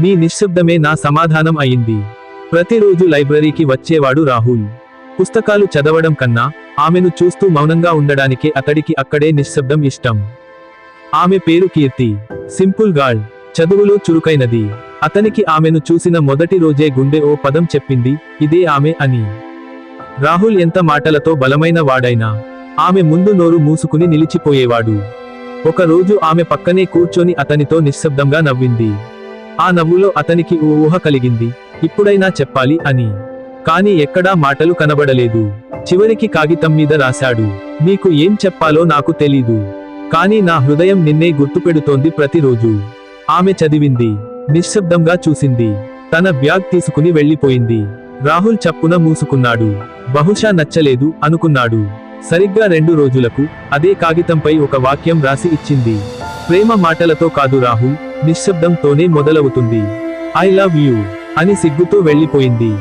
మీ నిశ్శబ్దమే నా సమాధానం అయింది. ప్రతిరోజు లైబ్రరీకి వచ్చేవాడు రాహుల్. పుస్తకాలు చదవడం కన్నా ఆమెను చూస్తూ మౌనంగా ఉండడానికే అతడికి అక్కడే నిశ్శబ్దం ఇష్టం. ఆమె పేరు కీర్తి. సింపుల్ గాల్ చదువులో చురుకైనది. అతనికి ఆమెను చూసిన మొదటి రోజే గుండె ఓ పదం చెప్పింది ఇదే ఆమె అని. రాహుల్ ఎంత మాటలతో బలమైన వాడైనా ఆమె ముందు నోరు మూసుకుని నిలిచిపోయేవాడు. ఒక రోజు ఆమె పక్కనే కూర్చొని అతనితో నిశ్శబ్దంగా నవ్వింది. ఆ నవ్వులో అతనికి ఓ ఊహ కలిగింది. ఇప్పుడైనా చెప్పాలి అని. కాని ఎక్కడా మాటలు కనబడలేదు. చివరికి కాగితం మీద రాశాడు. మీకు ఏం చెప్పాలో నాకు తెలీదు. కాని నా హృదయం నిన్నే గుర్తుపెడుతోంది ప్రతిరోజు. ఆమె చదివింది. నిశ్శబ్దంగా చూసింది. తన బ్యాగ్ తీసుకుని వెళ్ళిపోయింది. రాహుల్ చప్పున మూసుకున్నాడు. బహుశా నచ్చలేదు అనుకున్నాడు. సరిగ్గా రెండు రోజులకు అదే కాగితంపై ఒక వాక్యం రాసి ఇచ్చింది. ప్రేమ మాటలతో కాదు రాహుల్. నిశ్శబ్దంతోనే మొదలవుతుంది. ఐ లవ్ యూ అని సిగ్గుతూ వెళ్ళిపోయింది.